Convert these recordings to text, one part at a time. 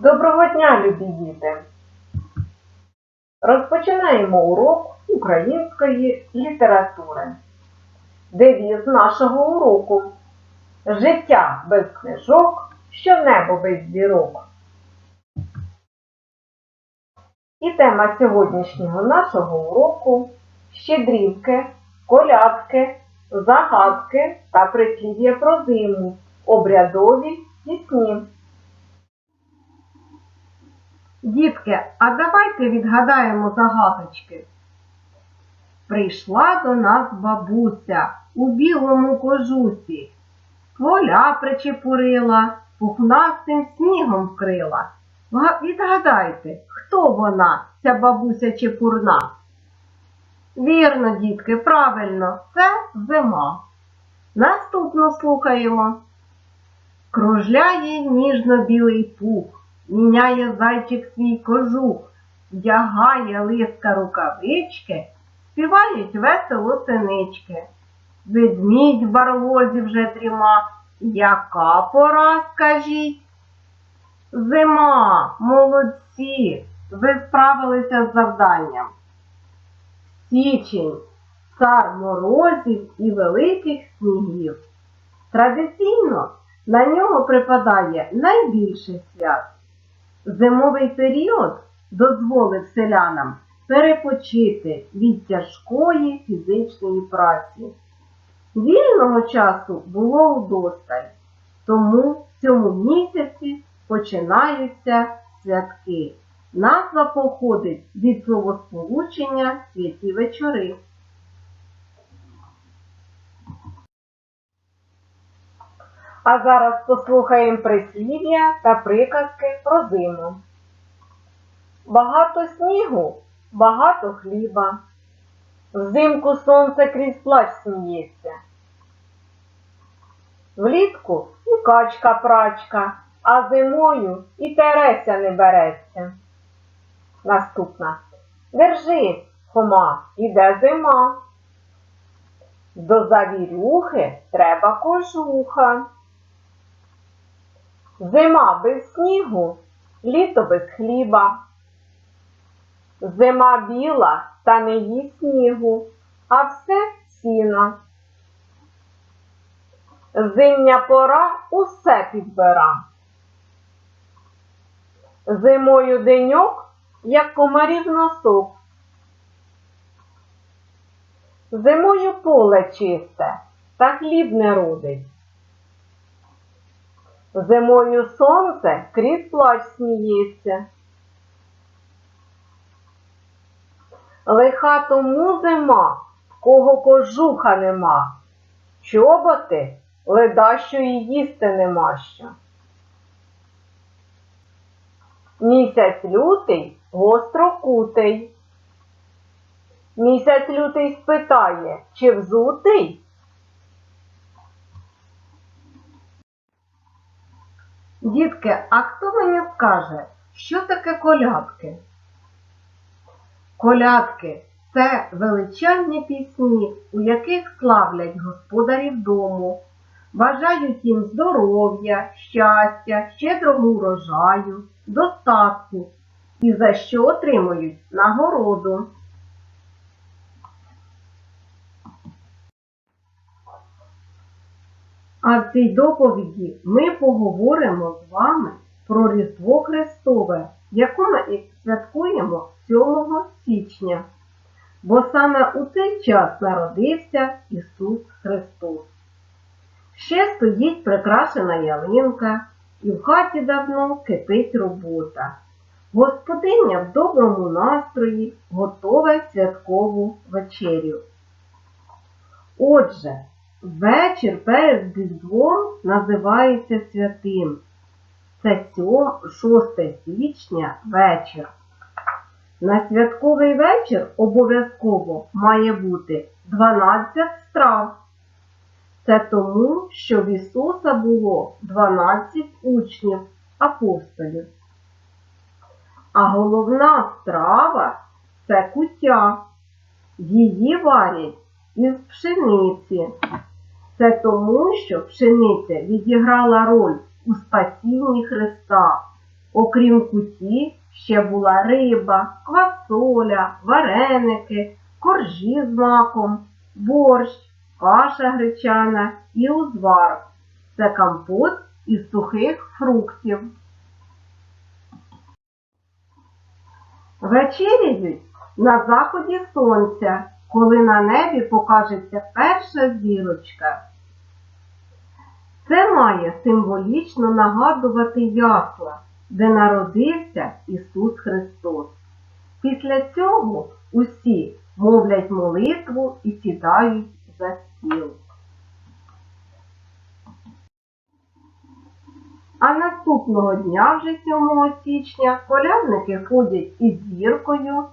Доброго дня, любі діти! Розпочинаємо урок української літератури. Девіз нашого уроку Життя без книжок, що небо без зірок. І тема сьогоднішнього нашого уроку щедрівки, колядки, загадки та прислів'я про зиму, обрядові пісні. Дітки, а давайте відгадаємо загадочки. Прийшла до нас бабуся у білому кожусі, поля причепурила, пухнастим снігом вкрила. Відгадайте, хто вона, ця бабуся чепурна? Вірно, дітки, правильно, це зима. Наступно слухаємо. Кружляє ніжно-білий пух, міняє зайчик свій кожух, вдягає лиска рукавички, співають весело синички. Ведмідь в барлозі вже дріма. Яка пора, скажіть? Зима, молодці, ви справилися з завданням. Січень, цар морозів і великих снігів. Традиційно на нього припадає найбільше свят. Зимовий період дозволив селянам перепочити від тяжкої фізичної праці. Вільного часу було удосталь, тому в цьому місяці починаються святки. Назва походить від словосполучення святі вечори. А зараз послухаємо прислів'я та приказки про зиму. Багато снігу, багато хліба. Взимку сонце крізь плач сміється. Влітку і качка прачка, а зимою і тереся не береться. Наступна. Держись, Хома, іде зима. До завірюхи треба кожуха. Зима без снігу, літо без хліба. Зима біла та не їсть снігу, а все сіно. Зимня пора усе підбира. Зимою деньок, як комарів носок. Зимою поле чисте, та хліб не родить. Зимою сонце крізь плач сміється. Лиха тому зима, в кого кожуха нема, чоботи леда, що і їсти нема що. Місяць лютий гострокутий. Місяць лютий спитає, чи взутий? Дітки, а хто мені скаже, що таке колядки? Колядки це величезні пісні, у яких славлять господарів дому, бажають їм здоров'я, щастя, щедрого урожаю, достатку і за що отримують нагороду. А в цій доповіді ми поговоримо з вами про Різдво Христове, яке ми святкуємо 7 січня. Бо саме у цей час народився Ісус Христос. Ще стоїть прикрашена ялинка, і в хаті давно кипить робота. Господиня в доброму настрої готове святкову вечерю. Отже, вечір перед Різдвом називається святим. Це 6 січня вечір. На святковий вечір обов'язково має бути 12 страв. Це тому, що в Ісуса було 12 учнів, апостолів. А головна страва це куття. Її варять із пшениці. Це тому, що пшениця відіграла роль у спасінні Христа Окрім куті, ще була риба, квасоля, вареники, коржі з маком, борщ, каша гречана і узвар. Це компот із сухих фруктів. Вечеряють на заході сонця, коли на небі покажеться перша зірочка. Це має символічно нагадувати ясла, де народився Ісус Христос. Після цього усі мовлять молитву і сідають за стіл. А наступного дня, вже 7 січня, колядники ходять із зіркою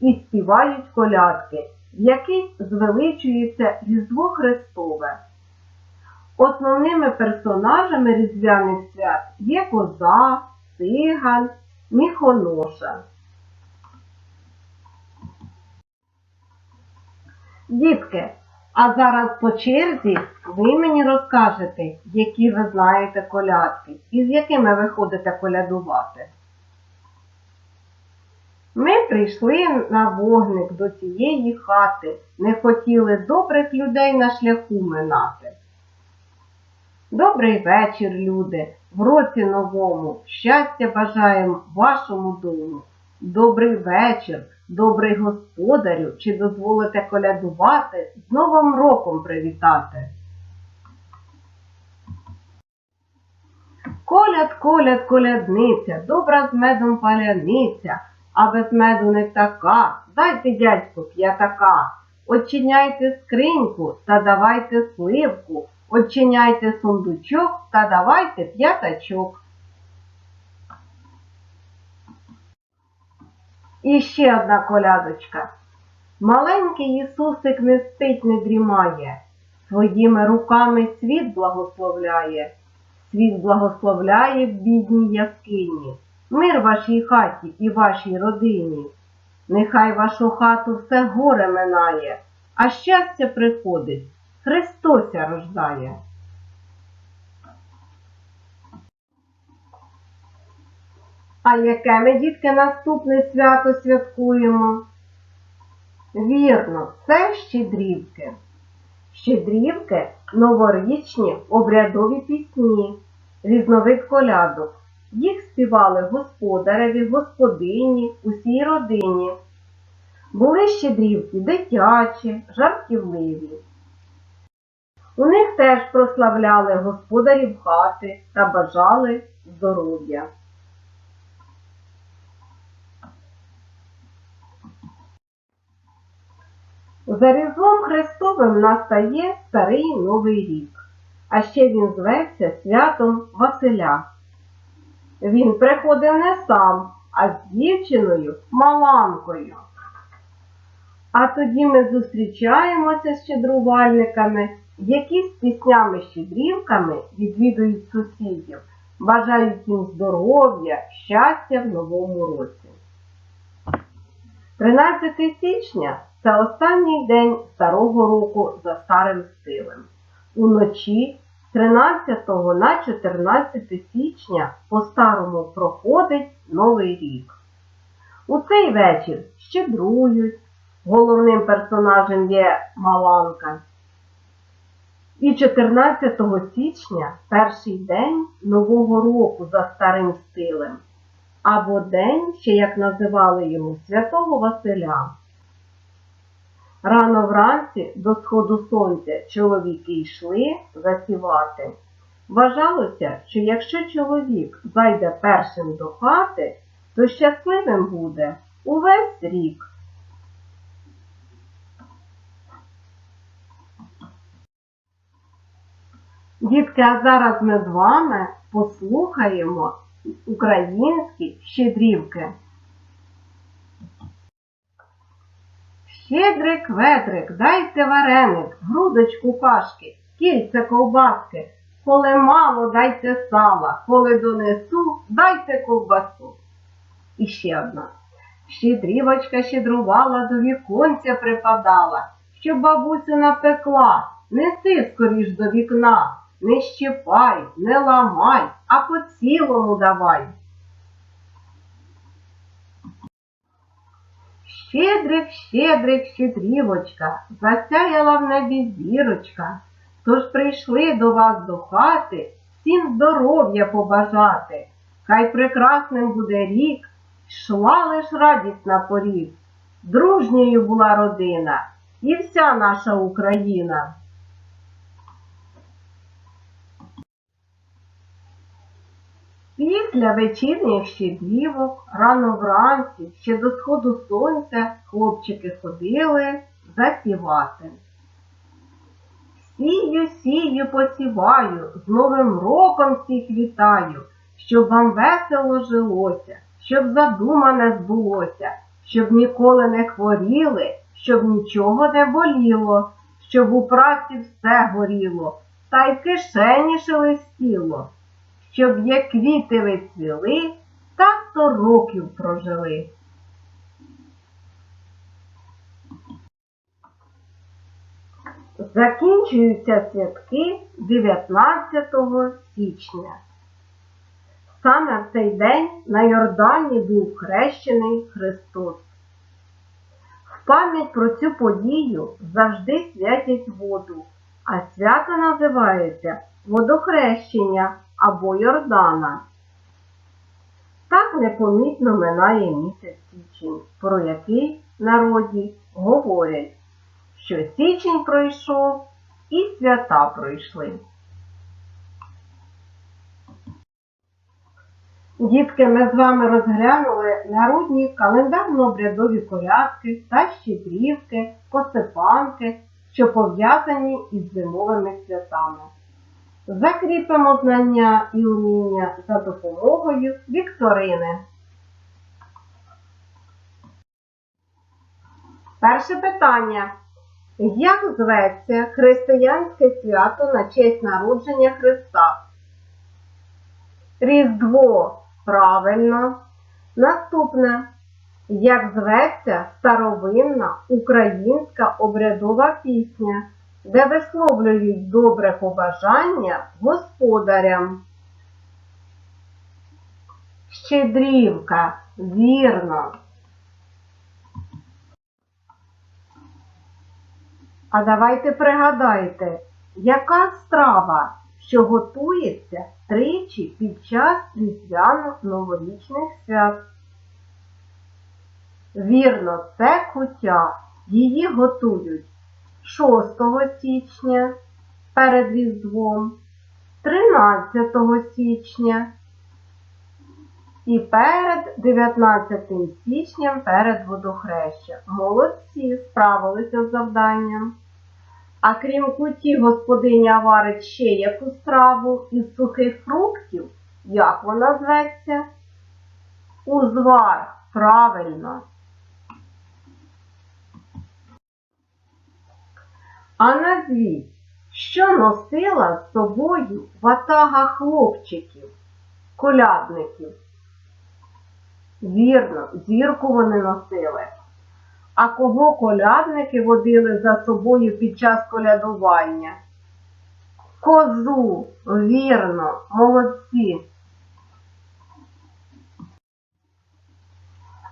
і співають колядки, в яких звеличується Різдво Христове. Основними персонажами різдвяних свят є коза, циган, міхоноша. Дітки, а зараз по черзі ви мені розкажете, які ви знаєте колядки і з якими ви ходите колядувати. Ми прийшли на вогник до цієї хати, не хотіли добрих людей на шляху минати. Добрий вечір, люди, в році новому, щастя бажаємо вашому дому. Добрий вечір, добрий господарю, чи дозволите колядувати, з Новим роком привітати. Коляд, коляд, колядниця, добра з медом паляниця, а без меду не така, дайте, дядьку, п'ятака. Очиняйте скриньку та давайте сливку, очиняйте сундучок та давайте п'ятачок. І ще одна колядочка. Маленький Ісусик не спить, не дрімає, своїми руками світ благословляє, світ благословляє в бідній яскині, мир вашій хаті і вашій родині. Нехай вашу хату все горе минає, а щастя приходить, Христося рождає. А яке ми, дітки, наступне свято святкуємо? Вірно, це щедрівки. Щедрівки новорічні обрядові пісні, різновид колядок. Їх співали господареві, господині, усій родині. Були щедрівки дитячі, жартівливі. У них теж прославляли господарів хати та бажали здоров'я. За Різдвом Христовим настає старий Новий рік, а ще він зветься святом Василя. Він приходив не сам, а з дівчиною Маланкою. А тоді ми зустрічаємося з щедрувальниками, які з піснями-щедрівками відвідують сусідів, бажають їм здоров'я, щастя в новому році. 13 січня це останній день старого року за старим стилем. Уночі 13 на 14 січня по-старому проходить Новий рік. У цей вечір щедрують, головним персонажем є Маланка. І 14 січня перший день Нового року за старим стилем, або день, ще як називали його, Святого Василя. Рано вранці до сходу сонця чоловіки йшли засівати. Вважалося, що якщо чоловік зайде першим до хати, то щасливим буде увесь рік. Дітки, а зараз ми з вами послухаємо українські щедрівки. Щедрик, ведрик, дайте вареник, грудочку кашки, кільце ковбаски, коли мало дайте сала, коли донесу, дайте ковбасу. І ще одна. Щедрівочка щедрувала, до віконця припадала, щоб бабусю напекла, неси скоріш до вікна, не щипай, не ламай, а по цілому давай. Щедрик, щедрик, щедрівочка, засяяла в небі зірочка. Тож прийшли до вас до хати всім здоров'я побажати. Хай прекрасним буде рік, йшла лиш радість на поріг. Дружньою була родина і вся наша Україна. Після вечірніх щедрівок, рано вранці, ще до сходу сонця, хлопчики ходили засівати. Сію, сію, посіваю, з Новим роком всіх вітаю, щоб вам весело жилося, щоб задумане збулося, щоб ніколи не хворіли, щоб нічого не боліло, щоб у праці все горіло, та й в кишені шелестіло щоб як квіти ви цвіли, так сто років прожили. Закінчуються святки 19 січня. Саме в цей день на Йордані був хрещений Христос. В пам'ять про цю подію завжди святять воду, а свято називається водохрещення або Йордана. Так непомітно минає місяць січень, про який народі говорять, що січень пройшов і свята пройшли. Дітки, ми з вами розглянули народні календарно-обрядові колядки та щедрівки, посипанки, що пов'язані із зимовими святами. Закріпимо знання і уміння за допомогою вікторини. Перше питання. Як зветься християнське свято на честь народження Христа? Різдво правильно. Наступне. Як зветься старовинна українська обрядова пісня? Де висловлюють добре побажання господарям. Щедрівка, вірно. А давайте пригадайте, яка страва, що готується тричі під час різдвяно-новорічних свят. Вірно, це кутя. Її готують 6 січня перед Різдвом, 13 січня і перед 19 січням перед водохрещем. Молодці справилися з завданням. А крім куті, господиня варить ще яку страву із сухих фруктів, як вона зветься? Узвар, правильно. А назвіть, що носила з собою ватага хлопчиків, колядників? Вірно, зірку вони носили. А кого колядники водили за собою під час колядування? Козу, вірно, молодці.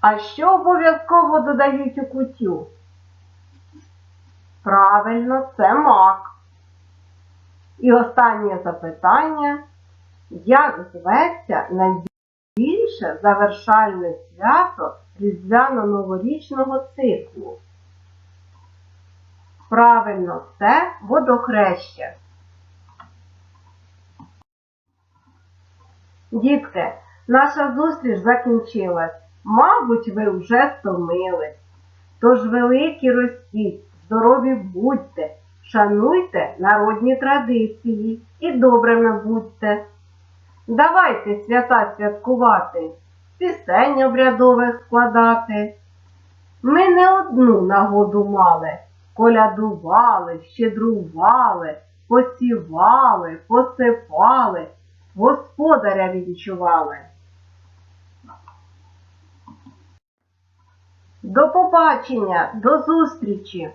А що обов'язково додають у кутю? Правильно, це мак. І останнє запитання. Як зветься найбільше завершальне свято різдвяно-новорічного циклу? Правильно, це водохреща. Дітки, наша зустріч закінчилась. Мабуть, ви вже стомились. Тож великі ростіть здорові будьте, шануйте народні традиції і добрими будьте. Давайте свята святкувати, пісень обрядових складати. Ми не одну нагоду мали, колядували, щедрували, посівали, посипали, господаря вінчували. До побачення, до зустрічі!